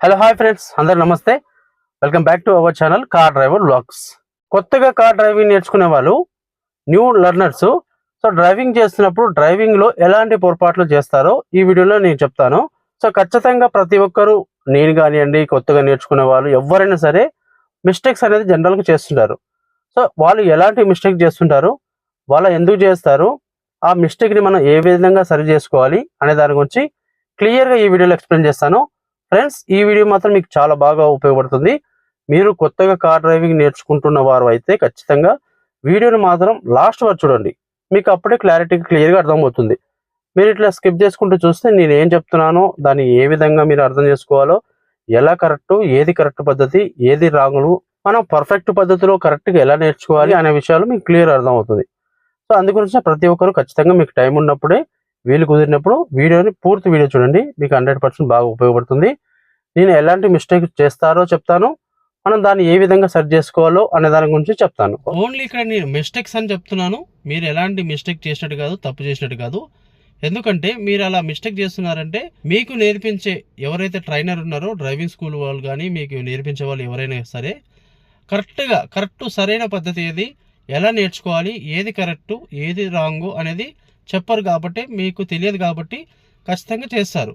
Hello hi friends అందరు నమస్తే. Welcome back to our channel car driver blogs కొత్తగా car driving నేర్చుకునే వాళ్ళు న్యూ లర్నర్స్ సో డ్రైవింగ్ చేస్తున్నప్పుడు డ్రైవింగ్లో ఎలాంటి పొరపాట్లు చేస్తారో ఈ వీడియోలో నేను చెప్తాను. సో ఖచ్చితంగా ప్రతి ఒక్కరు నేను కానివ్వండి కొత్తగా నేర్చుకునే వాళ్ళు ఎవరైనా సరే మిస్టేక్స్ అనేది జనరల్గా చేస్తుంటారు. సో వాళ్ళు ఎలాంటి మిస్టేక్ చేస్తుంటారు వాళ్ళు ఎందుకు చేస్తారు ఆ మిస్టేక్ని మనం ఏ విధంగా సరి చేసుకోవాలి అనే దాని గురించి క్లియర్గా ఈ వీడియోలో ఎక్స్ప్లెయిన్ చేస్తాను. ఫ్రెండ్స్ ఈ వీడియో మాత్రం మీకు చాలా బాగా ఉపయోగపడుతుంది. మీరు కొత్తగా కార్ డ్రైవింగ్ నేర్చుకుంటున్న వారు అయితే ఖచ్చితంగా వీడియోని మాత్రం లాస్ట్ వరకు చూడండి. మీకు అప్పుడే క్లారిటీ క్లియర్గా అర్థమవుతుంది. మీరు ఇట్లా స్కిప్ చేసుకుంటూ చూస్తే నేను ఏం చెప్తున్నానో దాన్ని ఏ విధంగా మీరు అర్థం చేసుకోవాలో ఎలా కరెక్ట్ ఏది కరెక్ట్ పద్ధతి ఏది రాంగులు మనం పర్ఫెక్ట్ పద్ధతిలో కరెక్ట్గా ఎలా నేర్చుకోవాలి అనే విషయాలు మీకు క్లియర్ అర్థమవుతుంది. సో అందుగురించి ప్రతి ఒక్కరు ఖచ్చితంగా మీకు టైం ఉన్నప్పుడే వీలు కుదిరినప్పుడు వీడియోని పూర్తి వీడియో చూడండి. మీకు హండ్రెడ్ పర్సెంట్ బాగా ఉపయోగపడుతుంది. నేను ఎలాంటి మిస్టేక్ చేస్తారో చెప్తాను. మనం దాన్ని ఏ విధంగా సెట్ చేసుకోవాలో అనే దాని గురించి చెప్తాను. ఓన్లీ ఇక్కడ నేను మిస్టేక్స్ అని చెప్తున్నాను. మీరు ఎలాంటి మిస్టేక్ చేసినట్టు కాదు తప్పు చేసినట్టు కాదు. ఎందుకంటే మీరు అలా మిస్టేక్ చేస్తున్నారంటే మీకు నేర్పించే ఎవరైతే ట్రైనర్ ఉన్నారో డ్రైవింగ్ స్కూల్ వాళ్ళు కానీ మీకు నేర్పించే వాళ్ళు ఎవరైనా సరే కరెక్ట్గా కరెక్ట్ సరైన పద్ధతి ఏది ఎలా నేర్చుకోవాలి ఏది కరెక్ట్ ఏది రాంగు అనేది చెప్పరు కాబట్టి మీకు తెలియదు కాబట్టి ఖచ్చితంగా చేస్తారు.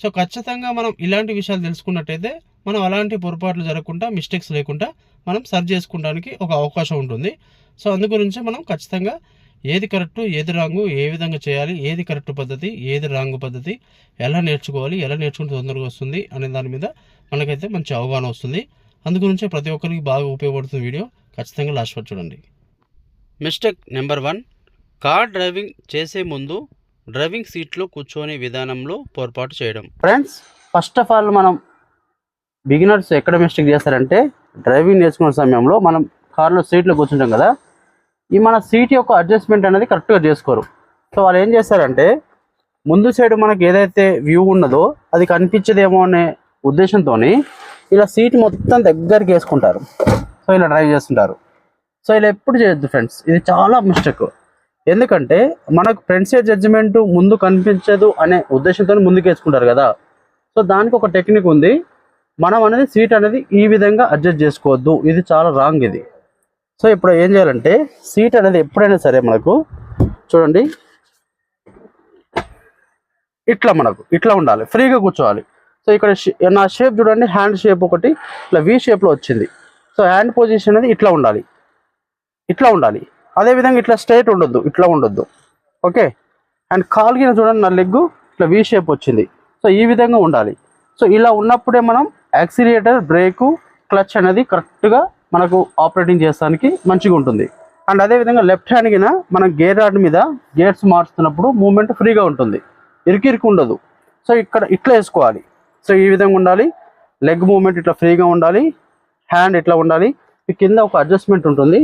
సో ఖచ్చితంగా మనం ఇలాంటి విషయాలు తెలుసుకున్నట్టయితే మనం అలాంటి పొరపాట్లు జరగకుండా మిస్టేక్స్ లేకుండా మనం సర్చ్ చేసుకోవడానికి ఒక అవకాశం ఉంటుంది. సో అందు గురించి మనం ఖచ్చితంగా ఏది కరెక్ట్ ఏది రాంగు ఏ విధంగా చేయాలి ఏది కరెక్ట్ పద్ధతి ఏది రాంగు పద్ధతి ఎలా నేర్చుకోవాలి ఎలా నేర్చుకుంటే తొందరగా వస్తుంది అనే దాని మీద మనకైతే మంచి అవగాహన వస్తుంది. అందు గురించి ప్రతి ఒక్కరికి బాగా ఉపయోగపడుతుంది వీడియో ఖచ్చితంగా లాస్ట్ వరకు చూడండి. Mistake number one car driving చేసే ముందు డ్రైవింగ్ సీట్లో కూర్చొని విధానంలో పొరపాటు చేయడం. ఫ్రెండ్స్ ఫస్ట్ ఆఫ్ ఆల్ మనం బిగినర్స్ ఎక్కడ మిస్టేక్ చేస్తారంటే డ్రైవింగ్ నేర్చుకునే సమయంలో మనం కార్లో సీట్లో కూర్చుంటాం కదా ఈ మన సీట్ యొక్క అడ్జస్ట్మెంట్ అనేది కరెక్ట్గా చేసుకోరు. సో వాళ్ళు ఏం చేస్తారంటే ముందు సైడ్ మనకి ఏదైతే వ్యూ ఉన్నదో అది కనిపించదేమో అనే ఉద్దేశంతో ఇలా సీట్ మొత్తం దగ్గరికి వేసుకుంటారు. సో ఇలా డ్రైవ్ చేస్తుంటారు. సో ఇలా ఎప్పుడు చేయొద్దు ఫ్రెండ్స్ ఇది చాలా మిస్టేక్. ఎందుకంటే మనకు ఫ్రెండ్సే జడ్జిమెంట్ ముందు కనిపించదు అనే ఉద్దేశంతో ముందుకు వేసుకుంటారు కదా. సో దానికి ఒక టెక్నిక్ ఉంది. మనం అనేది సీట్ అనేది ఈ విధంగా అడ్జస్ట్ చేసుకోవద్దు. ఇది చాలా రాంగ్ ఇది. సో ఇప్పుడు ఏం చేయాలంటే సీట్ అనేది ఎప్పుడైనా సరే మనకు చూడండి. ఇట్లా మనకు ఇట్లా ఉండాలి. ఫ్రీగా కూర్చోవాలి. సో ఇక్కడ షే- నా షేప్ చూడండి హ్యాండ్ షేప్ ఒకటి ఇట్లా వి షేప్లో వచ్చింది. సో హ్యాండ్ పొజిషన్ అనేది ఇట్లా ఉండాలి. ఇట్లా ఉండాలి. అదే విధంగా ఇట్లా స్ట్రైట్ ఉండొద్దు ఇట్లా ఉండొద్దు. ఓకే? అండ్ కాల్ కింద చూడండి నా లెగ్గు ఇట్లా వి షేప్ వచ్చింది. సో ఈ విధంగా ఉండాలి. సో ఇలా ఉన్నప్పుడే మనం యాక్సిలేటర్ బ్రేకు క్లచ్ అనేది కరెక్ట్గా మనకు ఆపరేటింగ్ చేస్తానికి మంచిగా ఉంటుంది. అండ్ అదే విధంగా లెఫ్ట్ హ్యాండ్ కింద మనం గేర్ రాడ్ మీద గేర్స్ మారుస్తున్నప్పుడు మూమెంట్ ఫ్రీగా ఉంటుంది. ఇరికి ఇరికి ఉండదు. సో ఇక్కడ ఇట్లా వేసుకోవాలి. సో ఈ విధంగా ఉండాలి. లెగ్ మూమెంట్ ఇట్లా ఫ్రీగా ఉండాలి. హ్యాండ్ ఇట్లా ఉండాలి. కింద ఒక అడ్జస్ట్మెంట్ ఉంటుంది.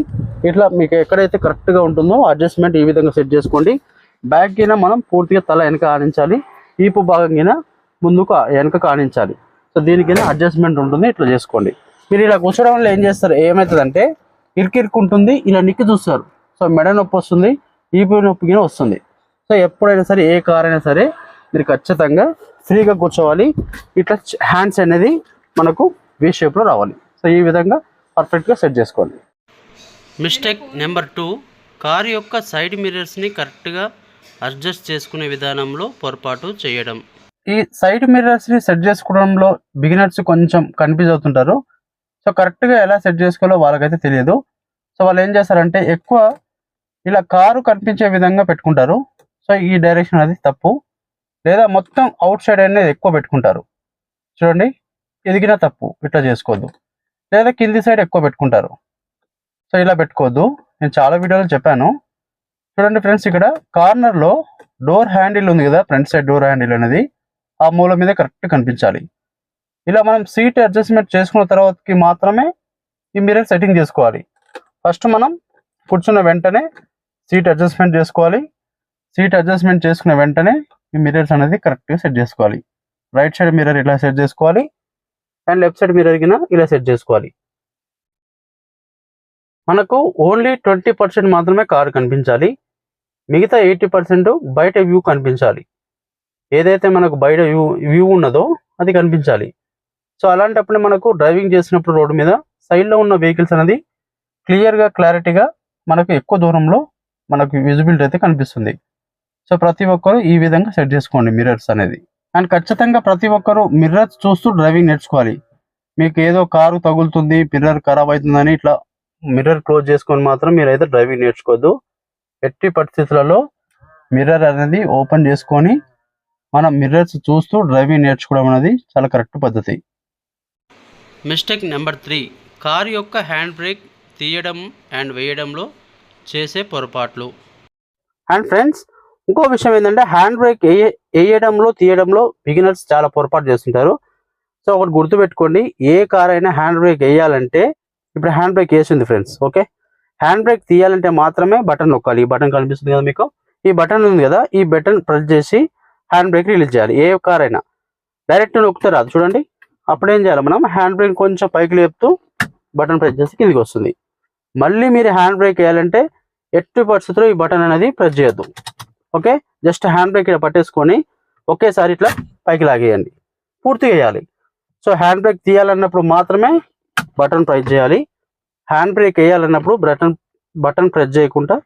ఇట్లా మీకు ఎక్కడైతే కరెక్ట్గా ఉంటుందో అడ్జస్ట్మెంట్ ఈ విధంగా సెట్ చేసుకోండి. బ్యాక్ కింద మనం పూర్తిగా తల వెనక ఆనించాలి. ఈపు భాగం కింద ముందుకు వెనక ఆనించాలి సో దీని కింద అడ్జస్ట్మెంట్ ఉంటుంది. ఇట్లా చేసుకోండి. మీరు ఇలా కూర్చోవడం వల్ల ఏం చేస్తారు? ఏమవుతుందంటే ఇరుకిరుకు ఉంటుంది ఇలా నిక్కి చూస్తారు. సో మెడ నొప్పి వస్తుంది ఈపు నొప్పి కింద వస్తుంది. సో ఎప్పుడైనా సరే ఏ కార్ అయినా సరే మీరు ఖచ్చితంగా ఫ్రీగా కూర్చోవాలి. ఇట్లా హ్యాండ్స్ అనేది మనకు వీ షేప్లో రావాలి. సో ఈ విధంగా పర్ఫెక్ట్గా సెట్ చేసుకోండి మిస్టేక్ నెంబర్ టూ కారు యొక్క సైడ్ మిర్రర్స్ని కరెక్ట్గా అడ్జస్ట్ చేసుకునే విధానంలో పొరపాటు చేయడం. ఈ సైడ్ మిర్రర్స్ని సెట్ చేసుకోవడంలో బిగినర్స్ కొంచెం కన్ఫ్యూజ్ అవుతుంటారు. సో కరెక్ట్గా ఎలా సెట్ చేసుకోవాలో వాళ్ళకైతే తెలియదు. సో వాళ్ళు ఏం చేస్తారంటే ఎక్కువ ఇలా కారు కనిపించే విధంగా పెట్టుకుంటారు. సో ఈ డైరెక్షన్ అనేది తప్పు. లేదా మొత్తం అవుట్ సైడ్ అనేది ఎక్కువ పెట్టుకుంటారు. చూడండి ఎదిగిన తప్పు. ఇట్లా చేసుకోవద్దు. లేదా కింది సైడ్ ఎక్కువ పెట్టుకుంటారు. సో ఇలా పెట్టుకోవద్దు. నేను చాలా వీడియోలో చెప్పాను. చూడండి ఫ్రెండ్స్ ఇక్కడ కార్నర్లో డోర్ హ్యాండిల్ ఉంది కదా ఫ్రంట్ సైడ్ డోర్ హ్యాండిల్ అనేది. ఆ మూల మీద కరెక్ట్ కనిపించాలి. ఇలా మనం సీట్ అడ్జస్ట్మెంట్ చేసుకున్న తర్వాతకి మాత్రమే ఈ మిర్రర్ సెట్టింగ్ చేసుకోవాలి. ఫస్ట్ మనం కూర్చున్న వెంటనే సీట్ అడ్జస్ట్మెంట్ చేసుకోవాలి. సీట్ అడ్జస్ట్మెంట్ చేసుకున్న వెంటనే ఈ మిర్రర్స్ అనేది కరెక్ట్గా సెట్ చేసుకోవాలి. రైట్ సైడ్ మిర్రర్ ఇలా సెట్ చేసుకోవాలి. అండ్ లెఫ్ట్ సైడ్ మిర్రర్ కింద ఇలా సెట్ చేసుకోవాలి. మనకు ఓన్లీ ట్వంటీ పర్సెంట్ మాత్రమే కారు కనిపించాలి. మిగతా ఎయిటీ పర్సెంట్ బయట వ్యూ కనిపించాలి. ఏదైతే మనకు బయట వ్యూ వ్యూ ఉన్నదో అది కనిపించాలి. సో అలాంటప్పుడు మనకు డ్రైవింగ్ చేసినప్పుడు రోడ్డు మీద సైడ్లో ఉన్న వెహికల్స్ అనేది క్లియర్గా క్లారిటీగా మనకు ఎక్కువ దూరంలో మనకు విజిబిలిటీ అయితే కనిపిస్తుంది. సో ప్రతి ఒక్కరు ఈ విధంగా సెట్ చేసుకోండి మిర్రర్స్ అనేది. అండ్ ఖచ్చితంగా ప్రతి ఒక్కరు మిర్రర్స్ చూస్తూ డ్రైవింగ్ నేర్చుకోవాలి. మీకు ఏదో కారు తగులుతుంది మిర్రర్ ఖరాబ్ అవుతుందని ఇట్లా మిర్రర్ క్లోజ్ చేసుకొని మాత్రం మీరైతే డ్రైవింగ్ నేర్చుకోవద్దు. ఎట్టి పరిస్థితులలో మిర్రర్ అనేది ఓపెన్ చేసుకొని మనం మిర్రర్స్ చూస్తూ డ్రైవింగ్ నేర్చుకోవడం అనేది చాలా కరెక్ట్ పద్ధతి. మిస్టేక్ నెంబర్ త్రీ కారు యొక్క హ్యాండ్ బ్రేక్ తీయడం అండ్ వేయడంలో చేసే పొరపాట్లు. అండ్ ఫ్రెండ్స్ ఇంకో విషయం ఏంటంటే హ్యాండ్ బ్రేక్ వేయడంలో తీయడంలో బిగినర్స్ చాలా పొరపాటు చేస్తుంటారు. సో ఒకటి గుర్తుపెట్టుకోండి ఏ కార్ అయినా హ్యాండ్ బ్రేక్ వేయాలంటే ఇప్పుడు హ్యాండ్ బ్రేక్ వేసింది ఫ్రెండ్స్ ఓకే హ్యాండ్ బ్రేక్ తీయాలంటే మాత్రమే బటన్ నొక్కాలి. ఈ బటన్ కనిపిస్తుంది కదా మీకు? ఈ బటన్ ఉంది కదా ఈ బటన్ ప్రెస్ చేసి హ్యాండ్ బ్రేక్ రిలీజ్ చేయాలి ఏ కార్ అయినా. డైరెక్ట్ నొక్కుతారు రాదు చూడండి. అప్పుడు ఏం చేయాలి మనం? హ్యాండ్ బ్రేక్ కొంచెం పైకి లేపుతూ బటన్ ప్రెస్ చేసి కిందికి వస్తుంది. మళ్ళీ మీరు హ్యాండ్ బ్రేక్ వేయాలంటే ఎట్టి పరిస్థితుల్లో ఈ బటన్ అనేది ప్రెస్ చేయొద్దు. ఓకే? జస్ట్ హ్యాండ్ బ్రేక్ ఇక్కడ పట్టేసుకొని ఒకేసారి ఇట్లా పైకి లాగేయండి. పూర్తిగా వేయాలి సో హ్యాండ్ బ్రేక్ తీయాలన్నప్పుడు మాత్రమే బటన్ ప్రెస్ చేయాలి. హ్యాండ్ బ్రేక్ వేయాలన్నప్పుడు బటన్ బటన్ ప్రెస్ చేయకుండా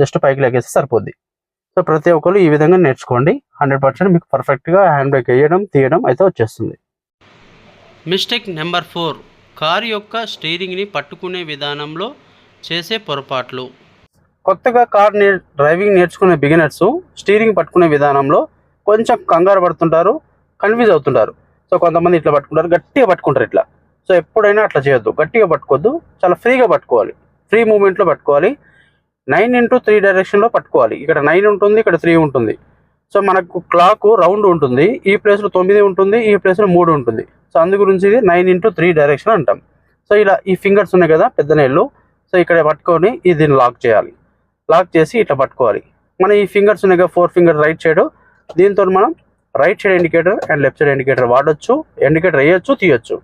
జస్ట్ పైకి లాగేస్తే సరిపోద్ది. సో ప్రతి ఒక్కరు ఈ విధంగా నేర్చుకోండి. హండ్రెడ్ పర్సెంట్ మీకు పర్ఫెక్ట్గా హ్యాండ్ బ్రేక్ వేయడం తీయడం అయితే వచ్చేస్తుంది. Mistake number four. కారు యొక్క స్టీరింగ్ని పట్టుకునే విధానంలో చేసే పొరపాట్లు. కొత్తగా కార్ నే డ్రైవింగ్ నేర్చుకునే బిగినర్స్ స్టీరింగ్ పట్టుకునే విధానంలో కొంచెం కంగారు పడుతుంటారు కన్ఫ్యూజ్ అవుతుంటారు. సో కొంతమంది ఇట్లా పట్టుకుంటారు గట్టిగా పట్టుకుంటారు ఇట్లా. సో ఎప్పుడైనా అట్లా చేయొద్దు. గట్టిగా పట్టుకోవద్దు చాలా ఫ్రీగా పట్టుకోవాలి. ఫ్రీ మూమెంట్లో పట్టుకోవాలి. నైన్ ఇంటూ త్రీ డైరెక్షన్లో పట్టుకోవాలి. ఇక్కడ నైన్ ఉంటుంది ఇక్కడ త్రీ ఉంటుంది. సో మనకు క్లాక్ రౌండ్ ఉంటుంది ఈ ప్లేస్లో తొమ్మిది ఉంటుంది ఈ ప్లేస్లో మూడు ఉంటుంది. సో అందు గురించి ఇది నైన్ ఇంటూ త్రీ డైరెక్షన్ అంటాం. సో ఇలా ఈ ఫింగర్స్ ఉన్నాయి కదా పెద్ద నేళ్ళు. సో ఇక్కడ పట్టుకొని ఇది లాక్ చేయాలి. లాక్ చేసి ఇట్లా పట్టుకోవాలి. మన ఈ ఫింగర్స్ ఉన్నాయి కదా ఫోర్ ఫింగర్ రైట్ సైడ్. దీంతో మనం right side indicator and left side indicator వాడొచ్చు ఇండికేటర్ వేయొచ్చు తీయొచ్చు.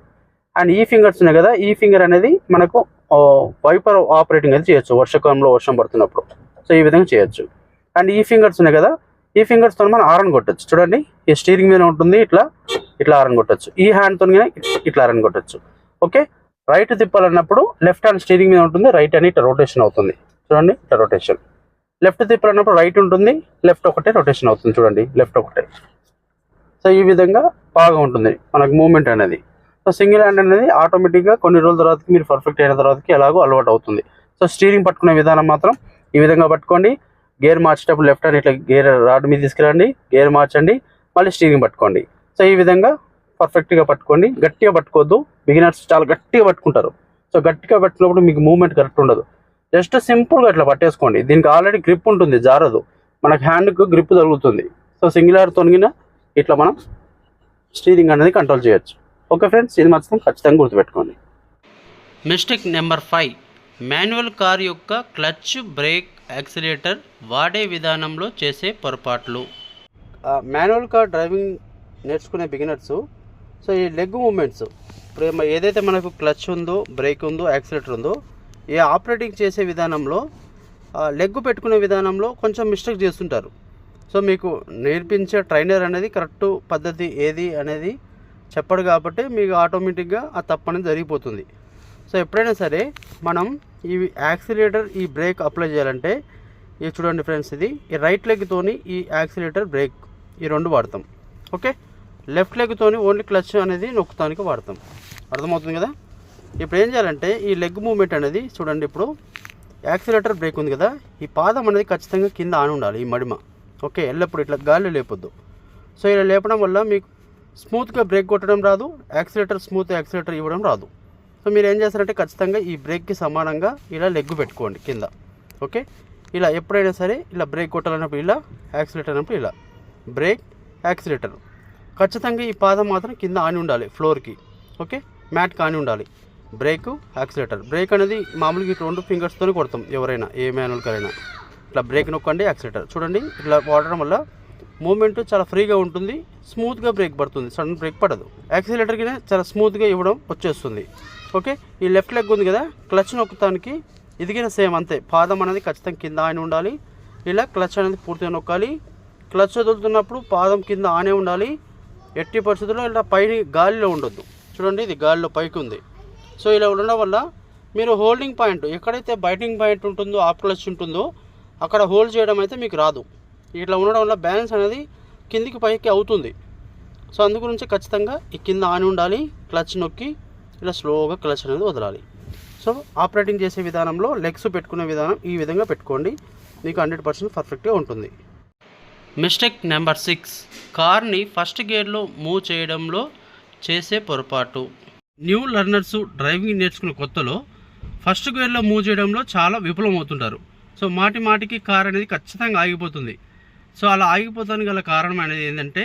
అండ్ ఈ ఫింగర్స్ ఉన్నాయి కదా ఈ ఫింగర్ అనేది మనకు వైపర్ ఆపరేటింగ్ అయితే చేయొచ్చు వర్షాకాలంలో వర్షం పడుతున్నప్పుడు. సో ఈ విధంగా చేయొచ్చు. అండ్ ఈ ఫింగర్స్ ఉన్నాయి కదా ఈ ఫింగర్స్తో మనం ఆరన్ కొట్టచ్చు. చూడండి ఈ స్టీరింగ్ మీద ఉంటుంది ఇట్లా ఇట్లా ఆరన్ కొట్టచ్చు. ఈ హ్యాండ్తో ఇట్లా ఆరన్ కొట్టచ్చు. ఓకే? రైట్ తిప్పాలన్నప్పుడు లెఫ్ట్ హ్యాండ్ స్టీరింగ్ మీద ఉంటుంది రైట్ అని ఇట్లా రొటేషన్ అవుతుంది. చూడండి ఇట్లా రొటేషన్ లెఫ్ట్ తిప్పాలన్నప్పుడు రైట్ ఉంటుంది లెఫ్ట్ ఒకటే రొటేషన్ అవుతుంది చూడండి లెఫ్ట్ ఒకటే. సో ఈ విధంగా బాగా ఉంటుంది మనకు మూమెంట్ అనేది. సో సింగిల్ హ్యాండ్ అనేది ఆటోమేటిక్గా కొన్ని రోజుల తర్వాతకి మీరు పర్ఫెక్ట్ అయిన తర్వాతకి ఎలాగో అలవాటు అవుతుంది. సో స్టీరింగ్ పట్టుకునే విధానం మాత్రం ఈ విధంగా పట్టుకోండి. గేర్ మార్చేటప్పుడు లెఫ్ట్ హ్యాండ్ ఇట్లా గేర్ రాడ్ మీద తీసుకురండి గేర్ మార్చండి మళ్ళీ స్టీరింగ్ పట్టుకోండి. సో ఈ విధంగా పర్ఫెక్ట్గా పట్టుకోండి. గట్టిగా పట్టుకోవద్దు. బిగినర్స్ చాలా గట్టిగా పట్టుకుంటారు. సో గట్టిగా పట్టుకున్నప్పుడు మీకు మూమెంట్ కరెక్ట్ ఉండదు. జస్ట్ సింపుల్గా ఇట్లా పట్టేసుకోండి. దీనికి ఆల్రెడీ గ్రిప్ ఉంటుంది జారదు. మనకు హ్యాండ్కు గ్రిప్ తగులుతుంది. సో సింగిల్ హ్యాండ్ తొనిగిన ఇట్లా మనం స్టీరింగ్ అనేది కంట్రోల్ చేయొచ్చు. ఓకే ఫ్రెండ్స్ ఇది మాత్రం ఖచ్చితంగా గుర్తుపెట్టుకోండి. Mistake number five manual car యొక్క క్లచ్ బ్రేక్ యాక్సిలేటర్ వాడే విధానంలో చేసే పొరపాట్లు. మాన్యువల్ కార్ డ్రైవింగ్ నేర్చుకునే బిగినర్స్ సో ఈ లెగ్ మూమెంట్స్ ఇప్పుడు ఏదైతే మనకు క్లచ్ ఉందో బ్రేక్ ఉందో యాక్సిలేటర్ ఉందో ఈ ఆపరేటింగ్ చేసే విధానంలో లెగ్ పెట్టుకునే విధానంలో కొంచెం మిస్టేక్ చేస్తుంటారు. సో మీకు నేర్పించే ట్రైనర్ అనేది కరెక్ట్ పద్ధతి ఏది అనేది చెప్పడు కాబట్టి మీకు ఆటోమేటిక్గా ఆ తప్పని జరిగిపోతుంది. సో ఎప్పుడైనా సరే మనం ఈ యాక్సిలేటర్ ఈ బ్రేక్ అప్లై చేయాలంటే ఇది చూడండి ఫ్రెండ్స్ ఇది ఈ రైట్ లెగ్తోని ఈ యాక్సిలేటర్ బ్రేక్ ఈ రెండు వాడతాం. ఓకే? లెఫ్ట్ లెగ్తోని ఓన్లీ క్లచ్ అనేది నొక్కుతానికి వాడతాం. అర్థమవుతుంది కదా? ఇప్పుడు ఏం చేయాలంటే ఈ లెగ్ మూమెంట్ అనేది చూడండి ఇప్పుడు యాక్సిలేటర్ బ్రేక్ ఉంది కదా ఈ పాదం అనేది ఖచ్చితంగా కింద ఆని ఉండాలి ఈ మడిమ. ఓకే ఎల్లప్పుడు ఇట్లా గాలి లేపొద్దు. సో ఇలా లేపడం వల్ల మీకు స్మూత్గా బ్రేక్ కొట్టడం రాదు యాక్సిలేటర్ స్మూత్ యాక్సిలేటర్ ఇవ్వడం రాదు. సో మీరు ఏం చేస్తారంటే ఖచ్చితంగా ఈ బ్రేక్కి సమానంగా ఇలా లెగ్ పెట్టుకోండి కింద. ఓకే? ఇలా ఎప్పుడైనా సరే ఇలా బ్రేక్ కొట్టాలన్నప్పుడు ఇలా యాక్సిలేటర్ అన్నప్పుడు ఇలా. బ్రేక్ యాక్సిలేటర్ ఖచ్చితంగా ఈ పాదం మాత్రం కింద ఆని ఉండాలి ఫ్లోర్కి ఓకే? మ్యాట్ కాని ఉండాలి. Break accelerator. బ్రేక్ అనేది మామూలుగా ఇటు రెండు ఫింగర్స్తోనే కొడతాం ఎవరైనా ఏ అయినా ఇట్లా బ్రేక్ నొక్కండి యాక్సిలేటర్. చూడండి ఇట్లా వాడడం వల్ల మూమెంట్ చాలా ఫ్రీగా ఉంటుంది స్మూత్గా బ్రేక్ పడుతుంది. సడన్ బ్రేక్ పడదు. యాక్సిలేటర్కి చాలా స్మూత్గా ఇవ్వడం వచ్చేస్తుంది. ఓకే? ఈ లెఫ్ట్ లెగ్ ఉంది కదా క్లచ్ నొక్కడానికి ఇదిగిన సేమ్ అంతే. పాదం అనేది ఖచ్చితంగా కింద ఆని ఉండాలి. ఇలా క్లచ్ అనేది పూర్తిగా నొక్కాలి. క్లచ్ వదులుతున్నప్పుడు పాదం కింద ఆనే ఉండాలి. ఎట్టి పరిస్థితుల్లో ఇలా పైన గాలిలో ఉండొద్దు. చూడండి ఇది గాలిలో పైకి ఉంది. సో ఇలా ఉండడం వల్ల మీరు హోల్డింగ్ పాయింట్ ఎక్కడైతే బైటింగ్ పాయింట్ ఉంటుందో ఆఫ్ క్లచ్ ఉంటుందో అక్కడ హోల్డ్ చేయడం అయితే మీకు రాదు. ఇట్లా ఉండడం వల్ల బ్యాలెన్స్ అనేది కిందికి పైకి అవుతుంది. సో అందు గురించి ఖచ్చితంగా ఈ కింద ఆని ఉండాలి క్లచ్ నొక్కి ఇలా స్లోగా క్లచ్ అనేది వదలాలి. సో ఆపరేటింగ్ చేసే విధానంలో లెగ్స్ పెట్టుకునే విధానం ఈ విధంగా పెట్టుకోండి. మీకు హండ్రెడ్ పర్సెంట్ పర్ఫెక్ట్గా ఉంటుంది. Mistake number six. కార్ని ఫస్ట్ గేర్లో మూవ్ చేయడంలో చేసే పొరపాటు. న్యూ లర్నర్స్ డ్రైవింగ్ నేర్చుకున్న కొత్తలో ఫస్ట్ గేర్లో మూవ్ చేయడంలో చాలా విఫలమవుతుంటారు. సో మాటి మాటికి కార్ అనేది ఖచ్చితంగా ఆగిపోతుంది. సో అలా ఆగిపోతానికి గల కారణం అనేది ఏంటంటే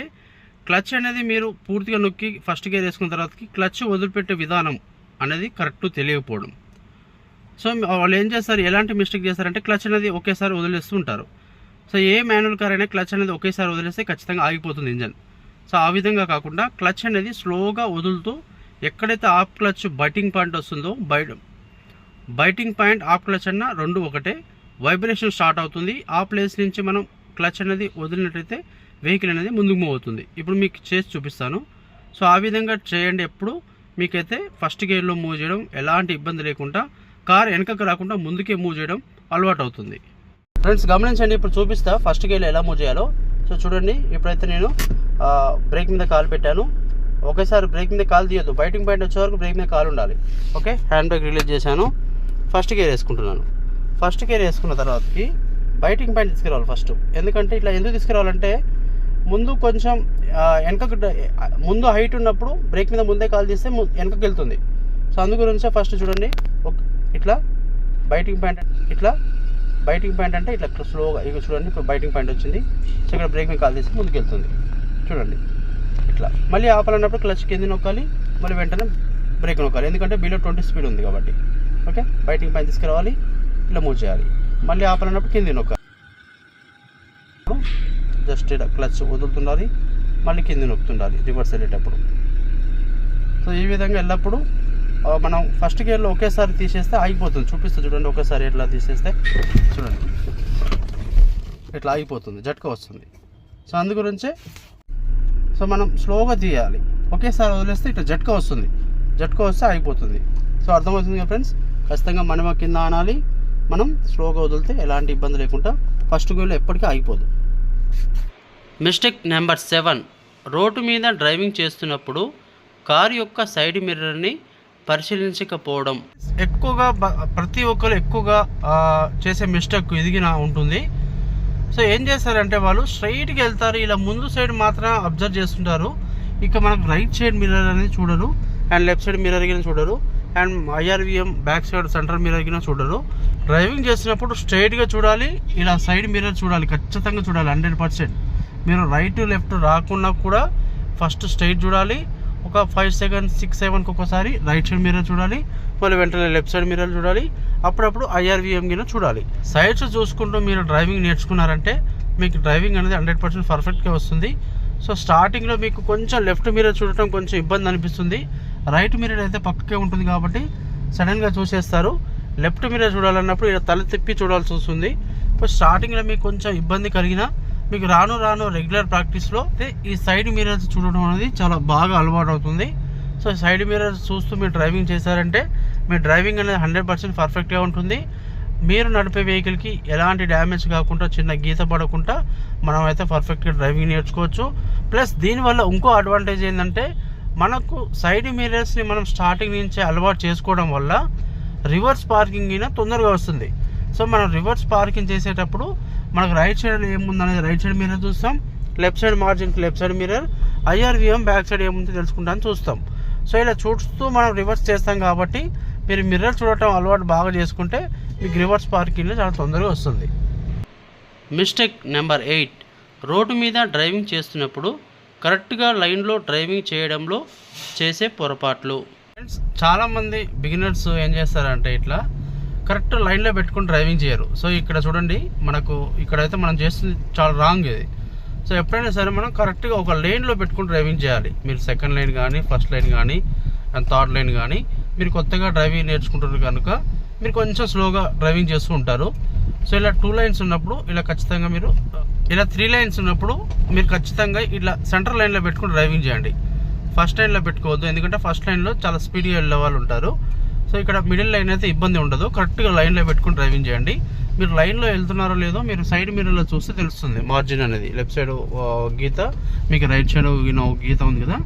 క్లచ్ అనేది మీరు పూర్తిగా నొక్కి ఫస్ట్ గేర్ వేసుకున్న తర్వాతకి క్లచ్ వదిలిపెట్టే విధానం అనేది కరెక్ట్ తెలియకపోవడం. సో వాళ్ళు ఏం చేస్తారు? ఎలాంటి మిస్టేక్ చేస్తారంటే క్లచ్ అనేది ఒకేసారి వదిలేస్తూ ఉంటారు సో ఏ మాన్యువల్ కార్ అయినా క్లచ్ అనేది ఒకేసారి వదిలేస్తే ఖచ్చితంగా ఆగిపోతుంది ఇంజన్. సో ఆ విధంగా కాకుండా క్లచ్ అనేది స్లోగా వదులుతూ ఎక్కడైతే ఆఫ్ క్లచ్ బైటింగ్ పాయింట్ వస్తుందో బయట బైటింగ్ పాయింట్ ఆఫ్ క్లచ్ అన్న రెండు ఒకటే వైబ్రేషన్ స్టార్ట్ అవుతుంది. ఆ ప్లేస్ నుంచి మనం క్లచ్ అనేది వదిలినట్టయితే వెహికల్ అనేది ముందుకు మూవ్ అవుతుంది. ఇప్పుడు మీకు చేసి చూపిస్తాను. సో ఆ విధంగా చేయండి ఎప్పుడు. మీకైతే ఫస్ట్ గేర్లో మూవ్ చేయడం ఎలాంటి ఇబ్బంది లేకుండా కార్ వెనకకు రాకుండా ముందుకే మూవ్ చేయడం అలవాటు అవుతుంది. ఫ్రెండ్స్ గమనించండి ఇప్పుడు చూపిస్తా ఫస్ట్ గేర్లో ఎలా మూవ్ చేయాలో. సో చూడండి ఇప్పుడైతే నేను బ్రేక్ మీద కాలు పెట్టాను. ఒకేసారి బ్రేక్ మీద కాల్ తీయద్దు. బైటింగ్ పాయింట్ వచ్చే వరకు బ్రేక్ మీద కాల్ ఉండాలి. ఓకే? హ్యాండ్ బ్రేక్ రిలీజ్ చేశాను. ఫస్ట్ గేర్ వేసుకుంటున్నాను. ఫస్ట్ గేర్ వేసుకున్న తర్వాతకి బైటింగ్ పాయింట్ తీసుకురావాలి ఫస్ట్. ఎందుకంటే ఇట్లా ఎందుకు తీసుకురావాలంటే ముందు కొంచెం వెనకకు ముందు హైట్ ఉన్నప్పుడు బ్రేక్ మీద ముందే కాల్ తీస్తే ము- వెనకకి వెళ్తుంది. సో అందు గురించే ఫస్ట్ చూడండి. ఒక- ఇట్లా బైటింగ్ పాయింట్ ఇట్లా బైటింగ్ పాయింట్ అంటే ఇట్లా స్లోగా ఇక చూడండి ఇప్పుడు బైటింగ్ పాయింట్ వచ్చింది. సో ఇక్కడ బ్రేక్ మీద కాల్ తీస్తే ముందుకు వెళ్తుంది. చూడండి. ఇట్లా. మళ్ళీ ఆపాలన్నప్పుడు క్లచ్ కింద నొక్కాలి మళ్ళీ వెంటనే బ్రేక్ నొక్కాలి. ఎందుకంటే బిలో ట్వంటీ స్పీడ్ ఉంది కాబట్టి. ఓకే? బైటింగ్ పైన తీసుకురావాలి ఇలా మూవ్ చేయాలి. మళ్ళీ ఆపాలన్నప్పుడు కింద నొక్కాలి. జస్ట్ ఇలా క్లచ్ వదులుతుండాలి మళ్ళీ కింద నొక్కుతుండాలి రివర్స్ వెళ్ళేటప్పుడు. సో ఈ విధంగా ఎల్లప్పుడు మనం ఫస్ట్ గేర్లో ఒకేసారి తీసేస్తే ఆగిపోతుంది. చూపిస్తే చూడండి ఒకేసారి ఎట్లా తీసేస్తే చూడండి. ఇట్లా ఆగిపోతుంది జట్కా వస్తుంది. సో అందు గురించే సో మనం స్లోగా తీయాలి. ఒకేసారి వదిలేస్తే ఇట్లా జట్కా వస్తుంది. జట్కా వస్తే ఆగిపోతుంది. సో అర్థమవుతుంది కదా ఫ్రెండ్స్? ఖచ్చితంగా మనమ కింద ఆనాలి. మనం స్లోగా వదిలితే ఎలాంటి ఇబ్బంది లేకుండా ఫస్ట్ గేర్లో ఎప్పటికీ ఆగిపోదు. Mistake number seven. రోడ్డు మీద డ్రైవింగ్ చేస్తున్నప్పుడు కారు యొక్క సైడ్ మిర్రర్ని పరిశీలించకపోవడం. ఎక్కువగా ప్రతి ఒక్కరు ఎక్కువగా చేసే మిస్టేక్ ఎదిగిన ఉంటుంది. సో ఏం చేస్తారంటే వాళ్ళు స్ట్రైట్గా వెళ్తారు. ఇలా ముందు సైడ్ మాత్రం అబ్జర్వ్ చేస్తుంటారు. ఇక మనకు రైట్ సైడ్ మిర్రర్ అనేది చూడరు. అండ్ లెఫ్ట్ సైడ్ మిర్రర్ కింద చూడరు. And IRVM back side centre mirror కింద చూడరు. డ్రైవింగ్ చేసినప్పుడు స్ట్రైట్గా చూడాలి. ఇలా సైడ్ మిర్రర్ చూడాలి. ఖచ్చితంగా చూడాలి. హండ్రెడ్ పర్సెంట్ మీరు రైట్ లెఫ్ట్ రాకుండా కూడా ఫస్ట్ స్ట్రైట్ చూడాలి. ఒక ఫైవ్ సెకండ్స్ సిక్స్ సెవెన్కి ఒకసారి రైట్ సైడ్ మిర్రర్ చూడాలి మళ్ళీ వెంటనే లెఫ్ట్ సైడ్ మిర్రర్ చూడాలి అప్పుడప్పుడు ఐఆర్విఎం చూడాలి. సైడ్స్ చూసుకుంటూ మీరు డ్రైవింగ్ నేర్చుకున్నారంటే మీకు డ్రైవింగ్ అనేది హండ్రెడ్ పర్సెంట్ పర్ఫెక్ట్గా వస్తుంది. సో స్టార్టింగ్లో మీకు కొంచెం లెఫ్ట్ మిర్రర్ చూడటం కొంచెం ఇబ్బంది అనిపిస్తుంది. రైట్ మిర్రర్ అయితే పక్కకే ఉంటుంది కాబట్టి సడన్గా చూసేస్తారు. లెఫ్ట్ మిర్రర్ చూడాలన్నప్పుడు ఇలా తల తిప్పి చూడాల్సి వస్తుంది. ఇప్పుడు స్టార్టింగ్లో మీకు కొంచెం ఇబ్బంది కలిగినా మీకు రాను రాను రెగ్యులర్ ప్రాక్టీస్లో అయితే ఈ సైడ్ మిర్రర్స్ చూడడం అనేది చాలా బాగా అలవాటు అవుతుంది సో సైడ్ మిర్రర్స్ చూస్తూ మీరు డ్రైవింగ్ చేశారంటే మీ డ్రైవింగ్ అనేది హండ్రెడ్ పర్సెంట్ పర్ఫెక్ట్గా ఉంటుంది. మీరు నడిపే వెహికల్కి ఎలాంటి డ్యామేజ్ కాకుండా చిన్న గీత పడకుండా మనం అయితే పర్ఫెక్ట్గా డ్రైవింగ్ నేర్చుకోవచ్చు. ప్లస్ దీనివల్ల ఇంకో అడ్వాంటేజ్ ఏంటంటే మనకు సైడ్ మిర్రర్స్ని మనం స్టార్టింగ్ నుంచే అలవాటు చేసుకోవడం వల్ల రివర్స్ పార్కింగ్ అయినా తొందరగా వస్తుంది. సో మనం రివర్స్ పార్కింగ్ చేసేటప్పుడు మనకు రైట్ సైడ్ ఏముందనేది రైట్ సైడ్ మిర్రర్ చూస్తాం. Left side మార్జిన్కి left side mirror IRVM back side ఏముందో తెలుసుకుంటాను చూస్తాం. సో ఇలా చూస్తూ మనం రివర్స్ చేస్తాం కాబట్టి మీరు మిర్రర్ చూడటం అలవాటు బాగా చేసుకుంటే మీకు రివర్స్ పార్కింగ్లో చాలా తొందరగా వస్తుంది. మిస్టేక్ నెంబర్ ఎయిట్ రోడ్డు మీద డ్రైవింగ్ చేస్తున్నప్పుడు కరెక్ట్గా లైన్లో డ్రైవింగ్ చేయడంలో చేసే పొరపాట్లు. ఫ్రెండ్స్ చాలామంది బిగినర్స్ ఏం చేస్తారంటే ఇట్లా కరెక్ట్ లైన్లో పెట్టుకుని డ్రైవింగ్ చేయరు. సో ఇక్కడ చూడండి మనకు ఇక్కడైతే మనం చేస్తుంది చాలా రాంగ్ ఇది. సో ఎప్పుడైనా సరే మనం కరెక్ట్గా ఒక లైన్లో పెట్టుకుని డ్రైవింగ్ చేయాలి. మీరు సెకండ్ లైన్ కానీ ఫస్ట్ లైన్ కానీ అండ్ థర్డ్ లైన్ కానీ మీరు కొత్తగా డ్రైవింగ్ నేర్చుకుంటారు కనుక మీరు కొంచెం స్లోగా డ్రైవింగ్ చేస్తూ ఉంటారు. సో ఇలా టూ లైన్స్ ఉన్నప్పుడు ఇలా ఖచ్చితంగా మీరు ఇలా త్రీ లైన్స్ ఉన్నప్పుడు మీరు ఖచ్చితంగా ఇట్లా సెంటర్ లైన్లో పెట్టుకుని డ్రైవింగ్ చేయండి. ఫస్ట్ లైన్లో పెట్టుకోవద్దు. ఎందుకంటే ఫస్ట్ లైన్లో చాలా స్పీడ్గా వెళ్ళే వాళ్ళు ఉంటారు. సో ఇక్కడ మిడిల్ లైన్ అయితే ఇబ్బంది ఉండదు. కరెక్ట్గా లైన్లో పెట్టుకుని డ్రైవింగ్ చేయండి. మీరు లైన్లో వెళ్తున్నారో లేదో మీరు సైడ్ మిర్రర్లో చూస్తే తెలుస్తుంది మార్జిన్ అనేది. లెఫ్ట్ సైడ్ గీత మీకు రైట్ సైడ్ గీత ఉంది కదా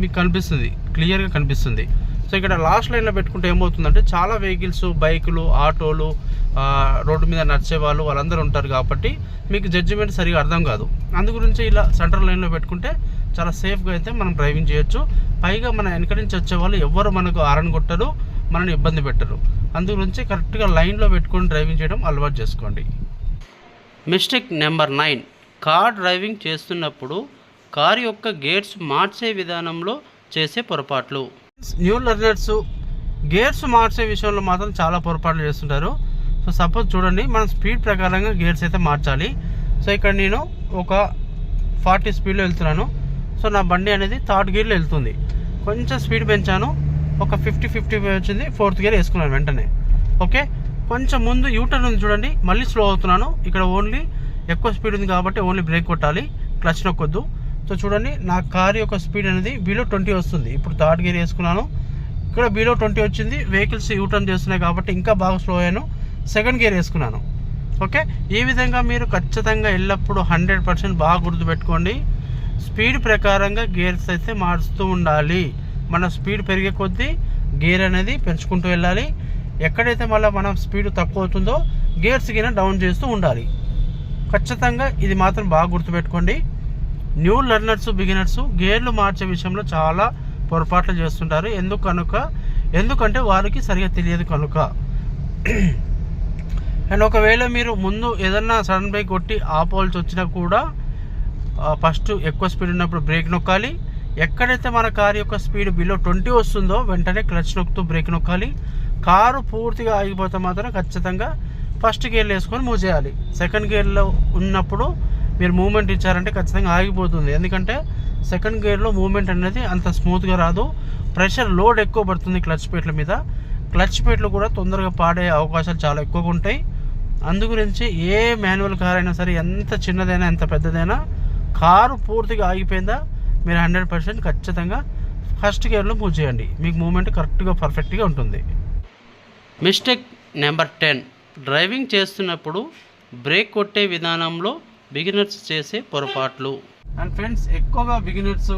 మీకు కనిపిస్తుంది. క్లియర్గా కనిపిస్తుంది. సో ఇక్కడ లాస్ట్ లైన్లో పెట్టుకుంటే ఏమవుతుందంటే చాలా వెహికల్స్ బైకులు ఆటోలు రోడ్డు మీద నడిచే వాళ్ళు వాళ్ళందరూ ఉంటారు కాబట్టి మీకు జడ్జిమెంట్ సరిగా అర్థం కాదు. అందు గురించి ఇలా సెంటర్ లైన్లో పెట్టుకుంటే చాలా సేఫ్గా అయితే మనం డ్రైవింగ్ చేయొచ్చు. పైగా మన వెనక నుంచి వచ్చే వాళ్ళు ఎవ్వరు మనకు ఆరన్ కొట్టరు. మనల్ని ఇబ్బంది పెట్టరు. అందుగురించి కరెక్ట్గా లైన్లో పెట్టుకొని డ్రైవింగ్ చేయడం అలవాటు చేసుకోండి. Mistake number nine. Car driving చేస్తున్నప్పుడు కార్ యొక్క గేర్స్ మార్చే విధానంలో చేసే పొరపాట్లు. న్యూ లెర్నర్స్ గేర్స్ మార్చే విషయంలో మాత్రం చాలా పొరపాట్లు చేస్తుంటారు. సో సపోజ్ చూడండి మనం స్పీడ్ ప్రకారంగా గేర్స్ అయితే మార్చాలి. సో ఇక్కడ నేను ఒక ఫార్టీ స్పీడ్లో వెళ్తున్నాను. సో నా బండి అనేది థర్డ్ గేర్లో వెళ్తుంది. కొంచెం స్పీడ్ పెంచాను. ఒక ఫిఫ్టీ ఫిఫ్టీ వచ్చింది. ఫోర్త్ గేర్ వేసుకున్నాను వెంటనే. ఓకే కొంచెం ముందు యూటర్న్ ఉంది చూడండి. మళ్ళీ స్లో అవుతున్నాను. ఇక్కడ ఓన్లీ ఎక్కువ స్పీడ్ ఉంది కాబట్టి ఓన్లీ బ్రేక్ కొట్టాలి. క్లచ్ నొక్కొద్దు. సో చూడండి నా కార్ యొక్క స్పీడ్ అనేది బిలో ట్వంటీ వస్తుంది. ఇప్పుడు థర్డ్ గేర్ వేసుకున్నాను. ఇక్కడ బిలో ట్వంటీ వచ్చింది. వెహికల్స్ యూటర్న్ చేస్తున్నాయి కాబట్టి ఇంకా బాగా స్లో అయ్యాను. సెకండ్ గేర్ వేసుకున్నాను. ఓకే ఈ విధంగా మీరు ఖచ్చితంగా ఎల్లప్పుడూ హండ్రెడ్ పర్సెంట్ బాగా గుర్తుపెట్టుకోండి. స్పీడ్ ప్రకారంగా గేర్స్ అయితే మారుస్తూ ఉండాలి. మన స్పీడ్ పెరిగే కొద్దీ గేర్ అనేది పెంచుకుంటూ వెళ్ళాలి. ఎక్కడైతే మళ్ళీ మనం స్పీడ్ తక్కువ అవుతుందో గేర్స్ గిన డౌన్ చేస్తూ ఉండాలి. ఖచ్చితంగా ఇది మాత్రం బాగా గుర్తుపెట్టుకోండి. న్యూ లెర్నర్స్ బిగినర్స్ గేర్లు మార్చే విషయంలో చాలా పొరపాట్లు చేస్తుంటారు. ఎందుకు కనుక? ఎందుకంటే వారికి సరిగా తెలియదు కనుక. అండ్ ఒకవేళ మీరు ముందు ఏదన్నా సడన్ బ్రేక్ కొట్టి ఆపోవాల్సి వచ్చినా కూడా ఫస్ట్ ఎక్కువ స్పీడ్ ఉన్నప్పుడు బ్రేక్ నొక్కాలి. ఎక్కడైతే మన కారు యొక్క స్పీడ్ బిలో ట్వంటీ వస్తుందో వెంటనే క్లచ్ నొక్కుతూ బ్రేక్ నొక్కాలి. కారు పూర్తిగా ఆగిపోతే మాత్రం ఖచ్చితంగా ఫస్ట్ గేర్లో వేసుకొని మూవ్ చేయాలి. సెకండ్ గేర్లో ఉన్నప్పుడు మీరు మూమెంట్ ఇచ్చారంటే ఖచ్చితంగా ఆగిపోతుంది. ఎందుకంటే సెకండ్ గేర్లో మూమెంట్ అనేది అంత స్మూత్గా రాదు. ప్రెషర్ లోడ్ ఎక్కువ పడుతుంది క్లచ్ ప్లేట్ల మీద. క్లచ్ ప్లేట్లు కూడా తొందరగా పాడే అవకాశాలు చాలా ఎక్కువగా ఉంటాయి. అందు గురించి ఏ మాన్యువల్ కార్ అయినా సరే ఎంత చిన్నదైనా ఎంత పెద్దదైనా కారు పూర్తిగా ఆగిపోయిందా? మీరు హండ్రెడ్ పర్సెంట్ ఖచ్చితంగా ఫస్ట్ గేర్లో మూవ్ చేయండి. మీకు మూమెంట్ కరెక్ట్గా పర్ఫెక్ట్గా ఉంటుంది. Mistake number ten. డ్రైవింగ్ చేస్తున్నప్పుడు బ్రేక్ కొట్టే విధానంలో బిగినర్స్ చేసే పొరపాట్లు. అండ్ ఫ్రెండ్స్ ఎక్కువగా బిగినర్స్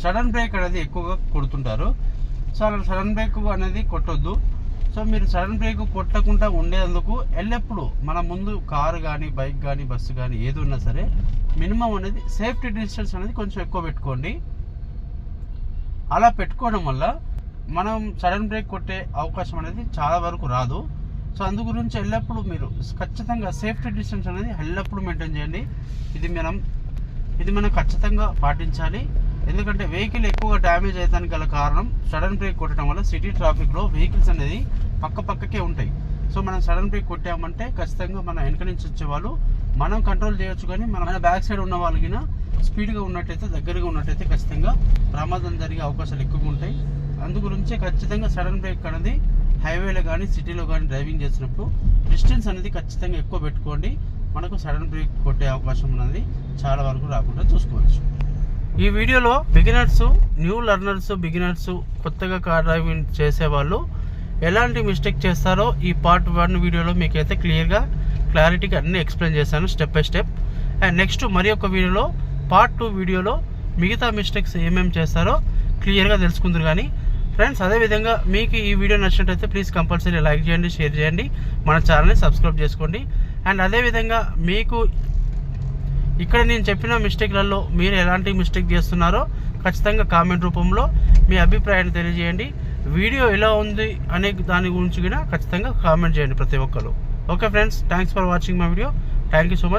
సడన్ బ్రేక్ అనేది ఎక్కువగా కొడుతుంటారు. సో అలా సడన్ బ్రేక్ అనేది కొట్టొద్దు. సో మీరు సడన్ బ్రేక్ కొట్టకుండా ఉండేందుకు ఎల్లప్పుడూ మన ముందు కారు కానీ బైక్ కానీ బస్సు కానీ ఏది ఉన్నా సరే మినిమం అనేది సేఫ్టీ డిస్టెన్స్ అనేది కొంచెం ఎక్కువ పెట్టుకోండి. అలా పెట్టుకోవడం వల్ల మనం సడన్ బ్రేక్ కొట్టే అవకాశం అనేది చాలా వరకు రాదు. సో అందు గురించి ఎల్లప్పుడూ మీరు ఖచ్చితంగా సేఫ్టీ డిస్టెన్స్ అనేది ఎల్లప్పుడూ మెయింటైన్ చేయండి. ఇది మనం ఇది మనం ఖచ్చితంగా పాటించాలి. ఎందుకంటే వెహికల్ ఎక్కువగా డ్యామేజ్ అయ్యడానికి గల కారణం సడన్ బ్రేక్ కొట్టడం వల్ల సిటీ ట్రాఫిక్లో వెహికల్స్ అనేది పక్క పక్కకే ఉంటాయి. సో మనం సడన్ బ్రేక్ కొట్టామంటే ఖచ్చితంగా మన వెనక నుంచి వచ్చేవాళ్ళు మనం కంట్రోల్ చేయొచ్చు కానీ మన బ్యాక్ సైడ్ ఉన్న వాళ్ళకి స్పీడ్గా ఉన్నట్టయితే దగ్గరగా ఉన్నట్టయితే ఖచ్చితంగా ప్రమాదం జరిగే అవకాశాలు ఎక్కువగా ఉంటాయి. అందుగురించే ఖచ్చితంగా సడన్ బ్రేక్ అనేది హైవేలో కానీ సిటీలో కానీ డ్రైవింగ్ చేసినప్పుడు డిస్టెన్స్ అనేది ఖచ్చితంగా ఎక్కువ పెట్టుకోండి. మనకు సడన్ బ్రేక్ కొట్టే అవకాశం అనేది చాలా వరకు రాకుండా చూసుకోవచ్చు. ఈ వీడియోలో బిగినర్స్ న్యూ లర్నర్స్ బిగినర్స్ కొత్తగా కార్ డ్రైవింగ్ చేసేవాళ్ళు ఎలాంటి మిస్టేక్ చేస్తారో ఈ పార్ట్ వన్ వీడియోలో మీకైతే క్లియర్గా క్లారిటీగా అన్ని ఎక్స్ప్లెయిన్ చేశాను step by step. And next మరి ఒక వీడియోలో పార్ట్ టూ వీడియోలో మిగతా మిస్టేక్స్ ఏమేమి చేస్తారో క్లియర్గా తెలుసుకుందరు కానీ. ఫ్రెండ్స్ అదేవిధంగా మీకు ఈ వీడియో నచ్చినట్టయితే ప్లీజ్ కంపల్సరీ లైక్ చేయండి షేర్ చేయండి. మన ఛానల్ని సబ్స్క్రైబ్ చేసుకోండి. అండ్ అదేవిధంగా మీకు ఇక్కడ నేను చెప్పిన మిస్టేక్లలో మీరు ఎలాంటి మిస్టేక్ చేస్తున్నారో ఖచ్చితంగా కామెంట్ రూపంలో మీ అభిప్రాయాన్ని తెలియజేయండి. వీడియో ఎలా ఉంది అనే దాని గురించి కూడా ఖచ్చితంగా కామెంట్ చేయండి ప్రతి ఒక్కరు. Okay friends thanks for watching my video thank you so much